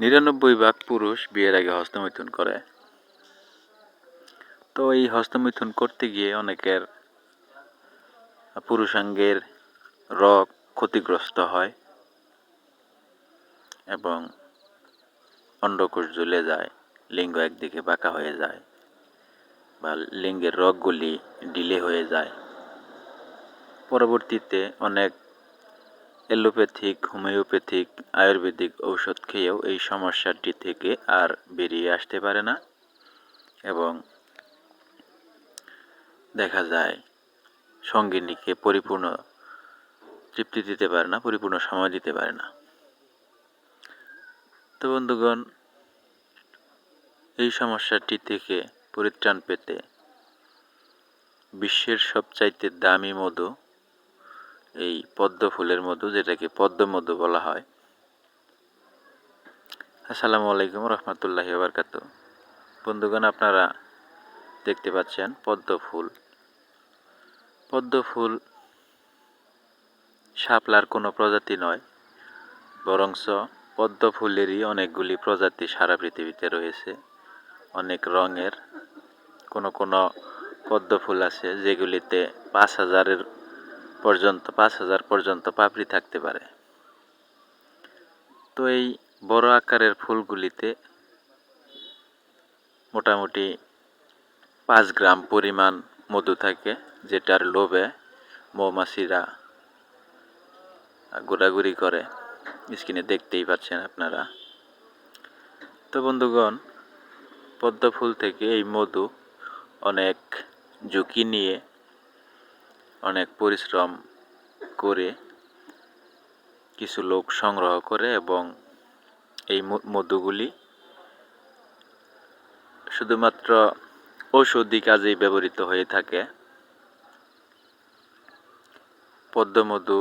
নিরানব্বই ভাগ পুরুষ বিয়ের আগে হস্তমৈথুন করে। তো এই হস্তমৈথুন করতে গিয়ে অনেকের পুরুষাঙ্গের রগ ক্ষতিগ্রস্ত হয় এবং অন্ডকোষ ঝুলে যায়, লিঙ্গ একদিকে বাঁকা হয়ে যায় বা লিঙ্গের রগগুলি ডিলে হয়ে যায়। পরবর্তীতে অনেক এলোপ্যাথিক, হোমিওপ্যাথিক, আয়ুর্বেদিক ঔষধ খেয়েও এই সমস্যাটি থেকে আর বেরিয়ে আসতে পারে না। এবং দেখা যায়, সঙ্গিনীকে পরিপূর্ণ তৃপ্তি দিতে পারে না, পরিপূর্ণ সময় দিতে পারে না। তো বন্ধুগণ, এই সমস্যাটি থেকে পরিত্রাণ পেতে বিশ্বের সবচাইতে দামি মধু এই পদ্ম ফুলের মধু, যেটাকে পদ্ম মধু বলা হয়। আসসালামু আলাইকুম রহমতুল্লাহি বারকাত বন্ধুগণ, আপনারা দেখতে পাচ্ছেন পদ্ম ফুল। পদ্ম ফুল শাপলার কোনো প্রজাতি নয়, বরংস পদ্ম ফুলেরই অনেকগুলি প্রজাতি সারা পৃথিবীতে রয়েছে। অনেক রঙের কোনো কোনো পদ্ম ফুল আছে, যেগুলিতে পাঁচ হাজারের পর্যন্ত, পাঁচ হাজার পর্যন্ত পাপড়ি থাকতে পারে। তো এই বড় আকারের ফুলগুলিতে মোটামুটি পাঁচ গ্রাম পরিমাণ মধু থাকে, যেটার লোভে মৌমাছিরা ঘোরাঘুরি করে। স্ক্রিনে দেখতেই পাচ্ছেন আপনারা। তো বন্ধুগণ, পদ্ম ফুল থেকে এই মধু অনেক ঝুঁকি নিয়ে অনেক পরিশ্রম করে কিছু লোক সংগ্রহ করে এবং এই মধুগুলি শুধুমাত্র ঔষধি কাজেই ব্যবহৃত হয়ে থাকে। পদ্মমধু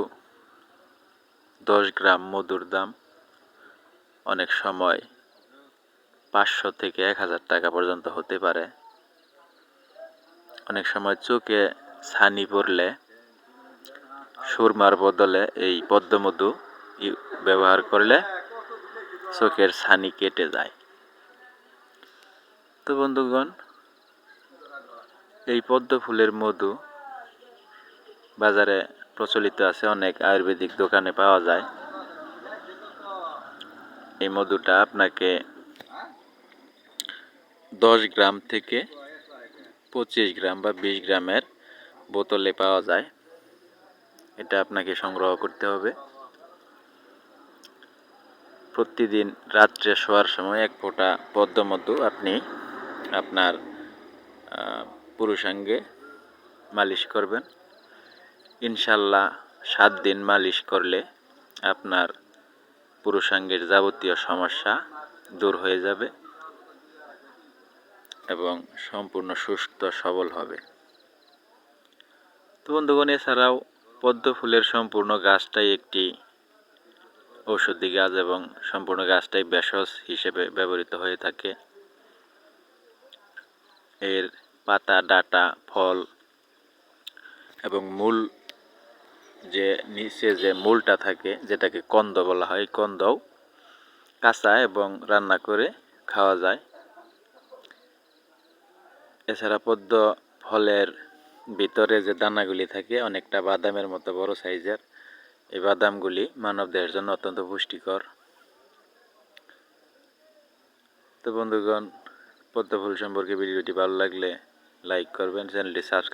দশ গ্রাম মধুর দাম অনেক সময় পাঁচশো থেকে এক হাজার টাকা পর্যন্ত হতে পারে। অনেক সময় চোখে ছানি পড়লে সুরমার বদলে এই পদ্মমধু ব্যবহার করলে চোখের ছানি কেটে যায়। তো বন্ধুগণ, এই পদ্ম ফুলের মধু বাজারে প্রচলিত আছে, অনেক আয়ুর্বেদিক দোকানে পাওয়া যায়। এই মধুটা আপনাকে দশ গ্রাম থেকে পঁচিশ গ্রাম বা বিশ গ্রামের বোতলে পাওয়া যায়। এটা আপনাকে সংগ্রহ করতে হবে। প্রতিদিন রাত্রে শোয়ার সময় এক ফোঁটা পদ্মমধু আপনি আপনার পুরুষাঙ্গে মালিশ করবেন। ইনশাল্লাহ সাত দিন মালিশ করলে আপনার পুরুষাঙ্গের যাবতীয় সমস্যা দূর হয়ে যাবে এবং সম্পূর্ণ সুস্থ সবল হবে। তো বন্ধুগণ, এছাড়াও পদ্ম ফুলের সম্পূর্ণ গাছটাই একটি ঔষধি গাছ এবং সম্পূর্ণ গাছটাই ভেষজ হিসেবে ব্যবহৃত হয়ে থাকে। এর পাতা, ডাটা, ফল এবং মূল যে নিচে যে মূলটা থাকে, যেটাকে কন্দ বলা হয় কন্দও কাঁচা এবং রান্না করে খাওয়া যায়। এছাড়া পদ্ম ফলের ভিতরে যে দানাগুলি থাকে, অনেকটা বাদামের মতো বড় সাইজের, এই বাদামগুলি মানব দেহের জন্য অত্যন্ত পুষ্টিকর। তো বন্ধুগণ, পদ্মফুল সম্পর্কে ভিডিওটি ভালো লাগলে লাইক করবেন, চ্যানেলটি সাবস্ক্রাইব